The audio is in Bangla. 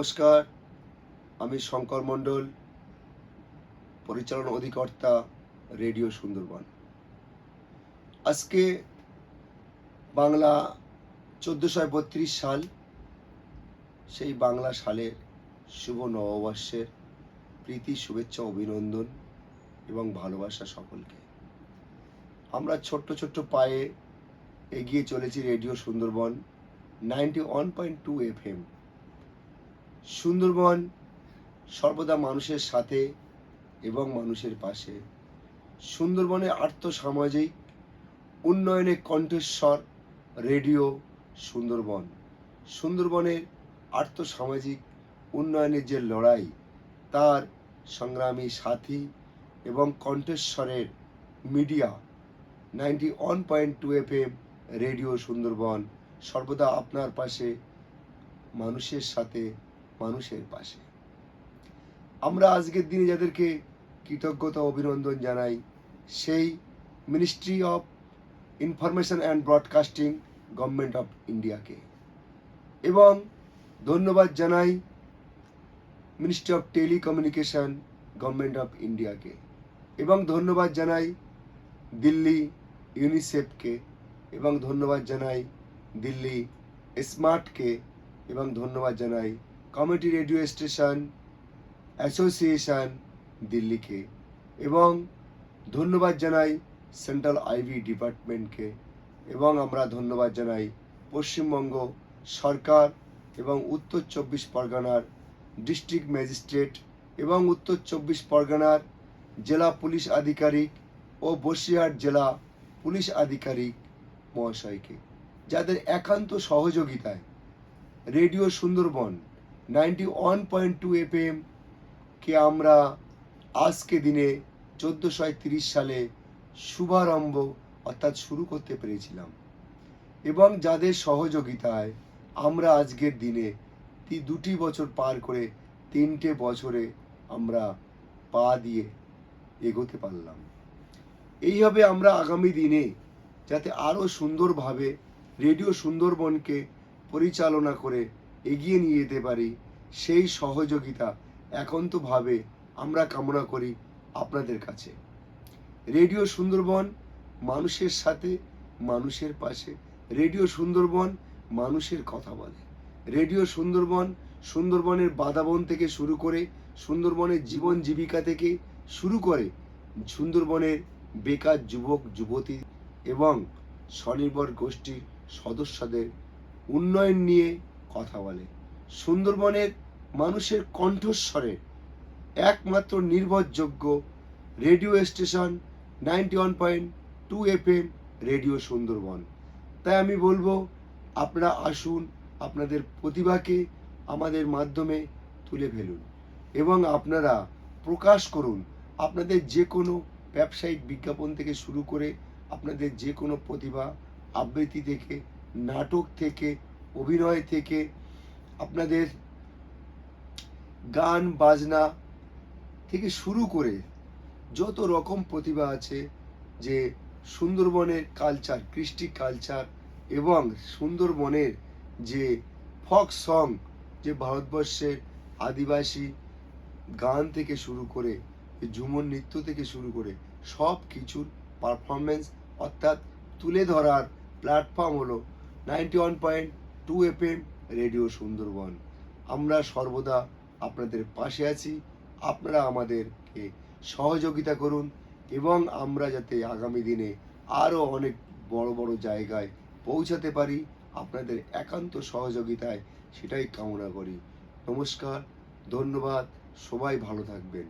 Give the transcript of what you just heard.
নমস্কার। আমি শঙ্কর মণ্ডল, পরিচালনা অধিকর্তা রেডিও সুন্দরবন। আজকে বাংলা চোদ্দোশো বত্রিশ সাল, সেই বাংলা সালের শুভ নববর্ষের প্রীতি, শুভেচ্ছা, অভিনন্দন এবং ভালোবাসা সকলকে। আমরা ছোট্ট ছোট্ট পায়ে এগিয়ে চলেছি radio Sundarban ninety one point two F M. Sundarban সর্বদা মানুষের সাথে এবং মানুষের পাশে। সুন্দরবনের আর্থসামাজিক উন্নয়নে কণ্ঠস্বর, রেডিও, সুন্দরবন। সুন্দরবনের আর্থসামাজিক উন্নয়নের যে লড়াই, তার সংগ্রামী সাথী এবং কণ্ঠস্বরের media, ninety one point two F M radio Sundarban সর্বদা আপনার পাশে, মানুষের সাথে মানুষের পাশে। আমরা আজকের দিনে যাদেরকে কৃতজ্ঞতা অভিনন্দন জানাই, সেই ministry of information and broadcasting government of ইন্ডিয়াকে এবং ধন্যবাদ জানাই ministry of telecommunication government of ইন্ডিয়াকে এবং ধন্যবাদ জানাই দিল্লি ইউনিসেফকে এবং ধন্যবাদ জানাই দিল্লি স্মার্টকে এবং ধন্যবাদ জানাই কমিটি রেডিও স্টেশন, অ্যাসোসিয়েশন, দিল্লিকে। এবং ধন্যবাদ জানাই সেন্ট্রাল আইভি ডিপার্টমেন্টকে এবং আমরা ধন্যবাদ জানাই পশ্চিমবঙ্গ সরকার এবং উত্তর চব্বিশ পরগনার ডিস্ট্রিক্ট ম্যাজিস্ট্রেট এবং উত্তর চব্বিশ পরগনার জেলা পুলিশ আধিকারিক ও বসিরহাট জেলা পুলিশ আধিকারিক মহাশয়কে। যাদের একান্ত সহযোগিতায় radio Sundarban ninety one point two F M কে আমরা আজকে দিনে চোদ্দোশো তিরিশ সালে শুভারম্ভ অর্থাৎ শুরু করতে পেরেছিলাম। এবং যাদের সহযোগিতায় আমরা আজকের দিনে দুটি বছর পার করে তিনটে বছরে আমরা পা দিয়ে এগোতে পারলাম। এইভাবে আমরা আগামী দিনে যাতে আরও সুন্দরভাবে, রেডিও সুন্দরবনকে পরিচালনা করে এগিয়ে নিয়ে যেতে পারি, সেই সহযোগিতা একান্তভাবে আমরা কামনা করি আপনাদের কাছে। রেডিও সুন্দরবন মানুষের সাথে, মানুষের পাশে। রেডিও সুন্দরবন মানুষের কথা বলে। রেডিও সুন্দরবন সুন্দরবনের বাদাবন থেকে শুরু করে, সুন্দরবনের জীবন জীবিকা থেকে শুরু করে সুন্দরবনের বেকার যুবক, যুবতী এবং স্বনির্ভর গোষ্ঠীর সদস্যদের উন্নয়ন নিয়ে কথা বলে। সুন্দরবনের মানুষের কণ্ঠস্বরে একমাত্র নির্ভরযোগ্য radio station ninety one point two F M radio Sundarban. তাই আমি বলব, আপনারা আসুন, আপনাদের প্রতিভাকে আমাদের মাধ্যমে তুলে ফেলুন এবং আপনারা প্রকাশ করুন। আপনাদের যে কোনো ব্যবসায়িক বিজ্ঞাপন থেকে শুরু করে আপনাদের যে কোনো প্রতিভা, আবৃত্তি থেকে, নাটক থেকে অভিনয় থেকে আপনাদের গান, বাজনা থেকে শুরু করে যত রকম প্রতিভা আছে যে সুন্দরবনের কালচার কৃষ্টি কালচার এবং সুন্দরবনের যে ফক সং যে ভারতবর্ষের আদিবাসী গান থেকে শুরু করে ঝুমর নৃত্য থেকে শুরু করে সব কিছুর পারফরমেন্স অর্থাৎ তুলে ধরার প্ল্যাটফর্ম হলো ninety one point two F M radio Sundarban. আমরা সর্বদা আপনাদের পাশে আছি। আপনারা আমাদেরকে সহযোগিতা করুন এবং আমরা যাতে আগামী দিনে আরও অনেক বড় বড় জায়গায় পৌঁছাতে পারি, আপনাদের একান্ত সহযোগিতায় সেটাই কামনা করি। নমস্কার, ধন্যবাদ, সবাই ভালো থাকবেন।